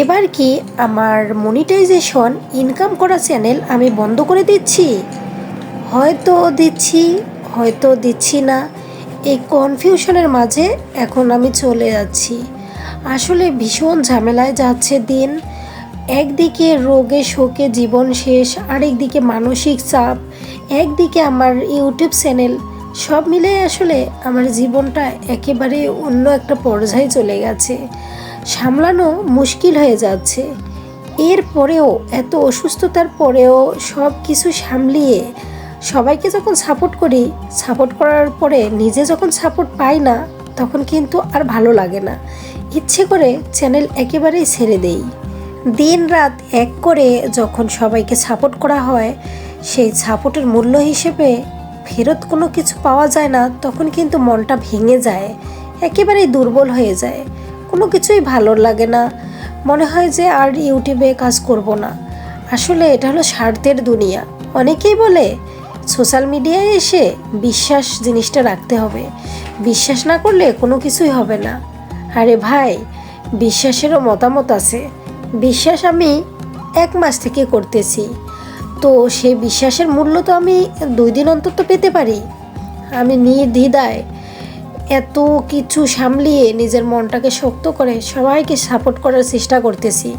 এবার কি আমার মনিটাইজেশন ইনকাম করা চ্যানেল আমি বন্ধ করে দিচ্ছি? হয়তো দিচ্ছি হয়তো দিচ্ছি না। এই কনফিউশনের মাঝে এখন আমি চলে যাচ্ছি। আসলে ভীষণ ঝামেলায় যাচ্ছে দিন। একদিকে রোগে শোকে জীবন শেষ, আরেকদিকে মানসিক চাপ, একদিকে আমার ইউটিউব চ্যানেল সব মিলে আসলে আমার জীবনটা একেবারে অন্য একটা পর্যায়ে চলে গেছে। সামলানো মুশকিল হয়ে যাচ্ছে। এরপরেও এত অসুস্থতার পরেও সব কিছু সামলিয়ে সবাইকে যখন সাপোর্ট করি সাপোর্ট করার পরে নিজে যখন সাপোর্ট পাই না, তখন কিন্তু আর ভালো লাগে না। ইচ্ছে করে চ্যানেল একেবারেই ছেড়ে দেই। দিন রাত এক করে যখন সবাইকে সাপোর্ট করা হয়, সেই সাপোর্টের মূল্য হিসেবে ফেরত কোনো কিছু পাওয়া যায় না, তখন কিন্তু মনটা ভেঙে যায়, একেবারেই দুর্বল হয়ে যায়। কোনো কিছুই ভালো লাগে না। মনে হয় যে আর ইউটিউবে কাজ করব না। আসলে এটা হলো স্বার্থের দুনিয়া। অনেকেই বলে, সোশ্যাল মিডিয়ায় এসে বিশ্বাস জিনিসটা রাখতে হবে। বিশ্বাস না করলে কোনো কিছুই হবে না। আরে ভাই, বিশ্বাসেরও মতামত আছে। বিশ্বাস আমি এক মাস থেকে করতেছি। তো সেই বিশ্বাসের মূল্য তো আমি দুই দিন অন্তত পেতে পারি। আমি নির্দ্বিধায় এত কিছু সামলিয়ে নিজের মনটাকে শক্ত করে সবাইকে সাপোর্ট করার চেষ্টা করতেছি।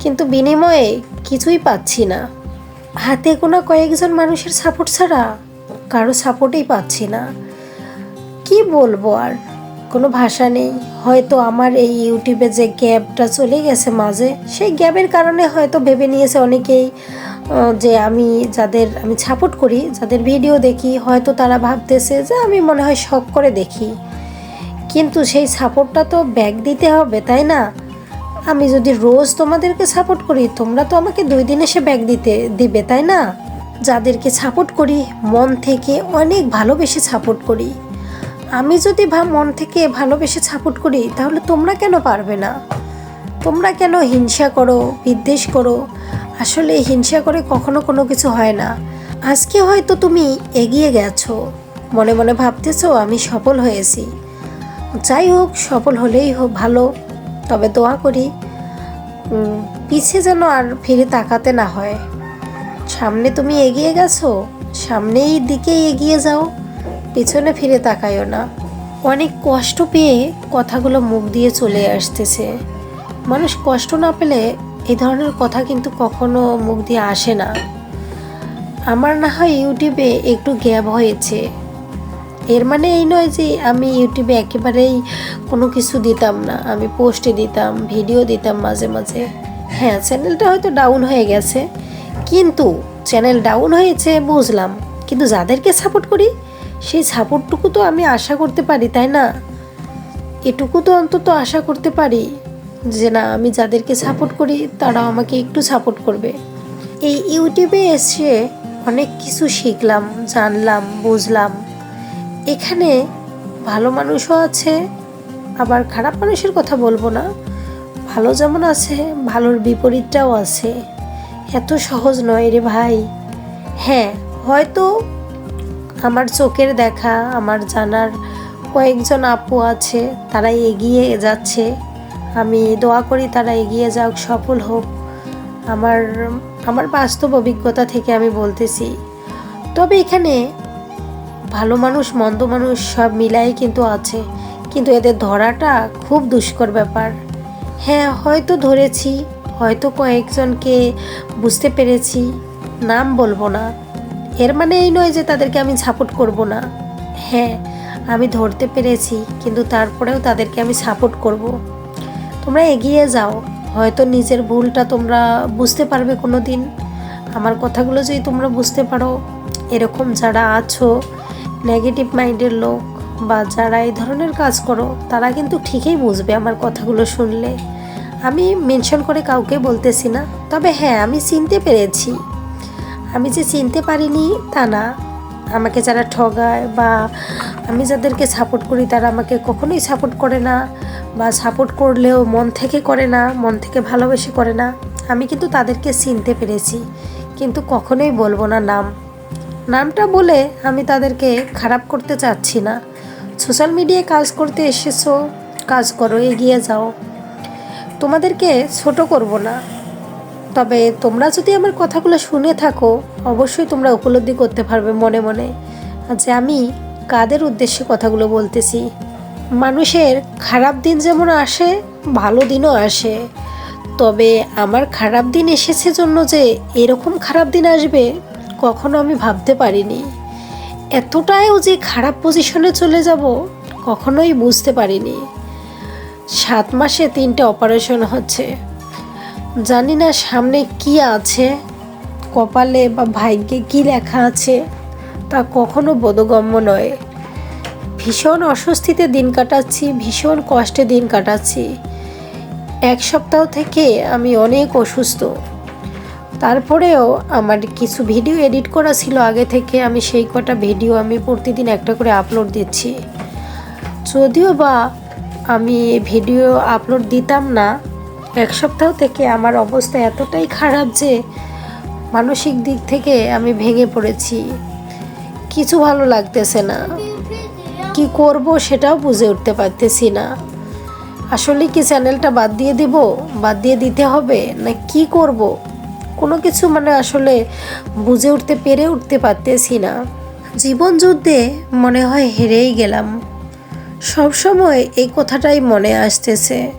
কিন্তু বিনিময়ে কিছুই পাচ্ছি না। হাতে কোনো কয়েকজন মানুষের সাপোর্ট ছাড়া কারও সাপোর্টেই পাচ্ছি না। কি বলব আর? কোনো ভাষা নেই। হয়তো আমার এই ইউটিউবে যে গ্যাপটা চলে গেছে মাঝে, সেই গ্যাপের কারণে হয়তো ভেবে নিয়েছে অনেকেই যে আমি যাদের, আমি সাপোর্ট করি, যাদের ভিডিও দেখি, হয়তো তারা ভাবতেছে যে আমি মনে হয় শখ করে দেখি। কিন্তু সেই সাপোর্টটা তো ব্যাক দিতে হবে, তাই না? আমি যদি রোজ তোমাদেরকে সাপোর্ট করি, তোমরা তো আমাকে দুই দিন এসে ব্যাগ দিতে, দিবে, তাই না? যাদেরকে সাপোর্ট করি, মন থেকে অনেক ভালোবেসে সাপোর্ট করি। আমি যদি ভা মন থেকে ভালোবেসে সাপোর্ট করি, তাহলে তোমরা কেন পারবে না? তোমরা কেন হিংসা করো, বিদ্বেষ করো? আসলে হিংসা করে কখনো কোনো কিছু হয় না। আজকে হয়তো তুমি এগিয়ে গেছো। মনে মনে ভাবতেছো, আমি সফল হয়েছি। যাই হোক, সফল হলেই হোক, ভালো। তবে দোয়া করি পিছে যেন আর ফিরে তাকাতে না হয়। সামনে তুমি এগিয়ে গেছো, সামনেই দিকে এগিয়ে যাও। পিছনে ফিরে তাকায়ও না। অনেক কষ্ট পেয়ে কথাগুলো মুখ দিয়ে চলে আসতেছে। মানুষ কষ্ট না পেলে এই ধরনের কথা কিন্তু কখনো মুখ দিয়ে আসে না। আমার না হয় ইউটিউবে একটু গ্যাপ হয়েছে। এর মানে এই নয় যে আমি ইউটিউবে একেবারেই কোনো কিছু দিতাম না। আমি পোস্টে দিতাম, ভিডিও দিতাম মাঝে মাঝে। হ্যাঁ চ্যানেলটা হয়তো ডাউন হয়ে গেছে। কিন্তু চ্যানেল ডাউন হয়েছে বুঝলাম। কিন্তু যাদেরকে সাপোর্ট করি সেই সাপোর্টটুকু তো আমি আশা করতে পারি, তাই না? এটুকু তো অন্তত আশা করতে পারি যে না, আমি যাদেরকে সাপোর্ট করি তারা আমাকে একটু সাপোর্ট করবে। এই ইউটিউবে এসে অনেক কিছু শিখলাম, জানলাম, বুঝলাম। এখানে ভালো মানুষও আছে, আবার খারাপ মানুষের কথা বলব না। ভালো যেমন আছে, ভালোর বিপরীতটাও আছে। এত সহজ নয় রে ভাই। হ্যাঁ হয়তো আমার চোখের দেখা, আমার জানার কয়েকজন আপু আছে তারা এগিয়ে যাচ্ছে। আমি দোয়া করি তারা এগিয়ে যাক, সফল হোক। আমার আমার বাস্তব অভিজ্ঞতা থেকে আমি বলতেছি। তবে এখানে ভালো মানুষ, মন্দ মানুষ সব মিলাই কিন্তু আছে। কিন্তু এদের ধরাটা খুব দুষ্কর ব্যাপার। হ্যাঁ হয়তো ধরেছি, হয়তো কয়েকজনকে বুঝতে পেরেছি, নাম বলব না। এর মানে এই নয় যে তাদেরকে আমি সাপোর্ট করব না। হ্যাঁ আমি ধরতে পেরেছি, কিন্তু তারপরেও তাদেরকে আমি সাপোর্ট করব। তোমরা এগিয়ে যাও, হয়তো নিজের ভুলটা তোমরা বুঝতে পারবে কোনো দিন আমার কথাগুলো যদি তোমরা বুঝতে পারো, এরকম যারা আছো নেগেটিভ মাইন্ডের লোক, বা যারা এই ধরনের কাজ করো, তারা কিন্তু ঠিকই বুঝবে আমার কথাগুলো শুনলে। আমি মেনশন করে কাউকে বলতেছি না, তবে হ্যাঁ আমি চিনতে পেরেছি। আমি যে চিনতে পারিনি তা না। আমাকে যারা ঠগায় বা আমি যাদেরকে সাপোর্ট করি তারা আমাকে কখনোই সাপোর্ট করে না বা সাপোর্ট করলেও মন থেকে করে না, মন থেকে ভালোবেসে করে না। আমি কিন্তু তাদেরকে চিনতে পেরেছি, কিন্তু কখনোই বলব না নাম। নামটা বলে আমি তাদেরকে খারাপ করতে চাচ্ছি না। সোশ্যাল মিডিয়ায় কাজ করতে এসেছ, কাজ করো, এগিয়ে যাও। তোমাদেরকে ছোট করব না। তবে তোমরা যদি আমার কথাগুলো শুনে থাকো, অবশ্যই তোমরা উপলব্ধি করতে পারবে মনে মনে। যে আমি কাদের উদ্দেশ্যে কথাগুলো বলতেছি? মানুষের খারাপ দিন যেমন আসে, ভালো দিনও আসে। তবে আমার খারাপ দিন এসেছে জন্য যে এরকম খারাপ দিন আসবে, কখনো আমি ভাবতে পারিনি। এতটাও যে খারাপ পজিশনে চলে যাব, কখনোই বুঝতে পারিনি। সাত মাসে তিনটে অপারেশন হচ্ছে। জানি না সামনে কি আছে, কপালে বা ভাগ্যে কি লেখা আছে, তা কখনো বোধগম্য নয়। ভীষণ অস্বস্তিতে দিন কাটাচ্ছি, ভীষণ কষ্টে দিন কাটাচ্ছি। এক সপ্তাহ থেকে আমি অনেক অসুস্থ। তারপরেও আমার কিছু ভিডিও এডিট করা ছিল আগে থেকে, আমি সেই কটা ভিডিও আমি প্রতিদিন একটা করে আপলোড দিচ্ছি। যদিও বা আমি ভিডিও আপলোড দিতাম না এক সপ্তাহ থেকে আমার অবস্থা এতটাই খারাপ যে মানসিক দিক থেকে আমি ভেঙে পড়েছি। কিছু ভালো লাগতেছে না। কি করব সেটাও বুঝে উঠতে পারতেছি না। আসলে কি চ্যানেলটা বাদ দিয়ে দিব? বাদ দিয়ে দিতে হবে? না কি করব? কোনো কিছু মানে আসলে বুঝে উঠতে, পেরে উঠতে পারতেছি না। জীবন যুদ্ধে মনে হয় হেরেই গেলাম। সবসময় এই কথাটাই মনে আসতেছে।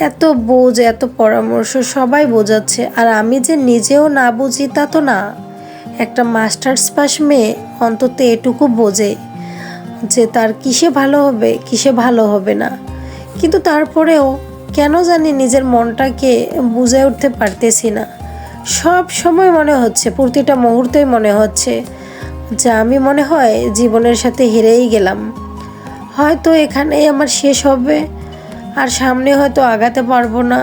এত বোঝ, এত পরামর্শ সবাই বোঝাচ্ছে। আর আমি যে নিজেও না বুঝি তা তো না। একটা মাস্টার্স পাস মেয়ে অন্তত এটুকু বোঝে যে তার কিসে ভালো হবে, কিসে ভালো হবে না। কিন্তু তারপরেও কেন জানি নিজের মনটাকে বুঝে উঠতে পারতেছি না। সব সময় মনে হচ্ছে, প্রতিটা মুহূর্তেই মনে হচ্ছে যে আমি মনে হয় জীবনের সাথে হেরেই গেলাম। হয়তো এখানেই আমার শেষ হবে। আর সামনে হয়তো আগাতে পারব না।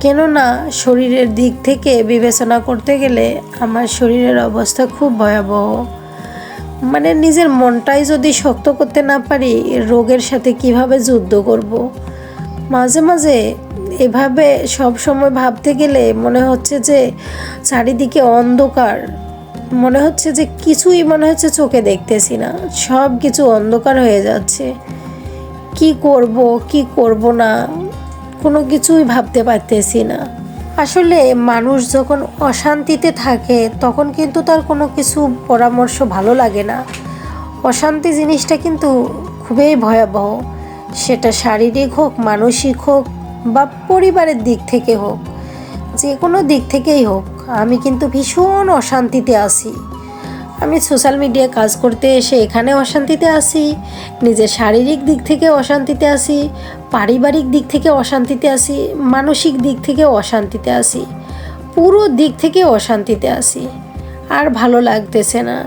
কেননা, শরীরের দিক থেকে বিবেচনা করতে গেলে আমার শরীরের অবস্থা খুব ভয়াবহ। মানে নিজের মনটাই যদি শক্ত করতে না পারি, রোগের সাথে কীভাবে যুদ্ধ করব। মাঝে মাঝে এভাবে সব সময় ভাবতে গেলে মনে হচ্ছে যে চারিদিকে অন্ধকার। মনে হচ্ছে যে কিছুই মনে হচ্ছে চোখে দেখতেছি না। সব কিছু অন্ধকার হয়ে যাচ্ছে। কি করব কি করব না, কোনো কিছুই ভাবতে পারতেছি না। আসলে মানুষ যখন অশান্তিতে থাকে, তখন কিন্তু তার কোনো কিছু পরামর্শ ভালো লাগে না। অশান্তি জিনিসটা কিন্তু খুবই ভয়াবহ। সেটা শারীরিক হোক, মানসিক হোক, বা পরিবারের দিক থেকে হোক যে কোনো দিক থেকেই হোক, আমি কিন্তু ভীষণ অশান্তিতে আছি। আমি সোশ্যাল মিডিয়ায় কাজ করতে এসে এখানে অশান্তিতে আসি নিজের শারীরিক দিক থেকে অশান্তিতে আসি পারিবারিক দিক থেকে অশান্তিতে আসি মানসিক দিক থেকে অশান্তিতে আসি পুরো দিক থেকে অশান্তিতে আসি আর ভালো লাগতেছে না।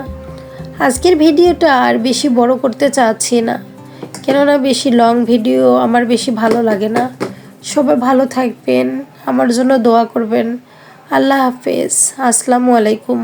আজকের ভিডিওটা আর বেশি বড় করতে চাচ্ছি না। কেননা বেশি লং ভিডিও আমার বেশি ভালো লাগে না। সবাই ভালো থাকবেন, আমার জন্য দোয়া করবেন। আল্লাহ হাফেজ। আসসালামু আলাইকুম।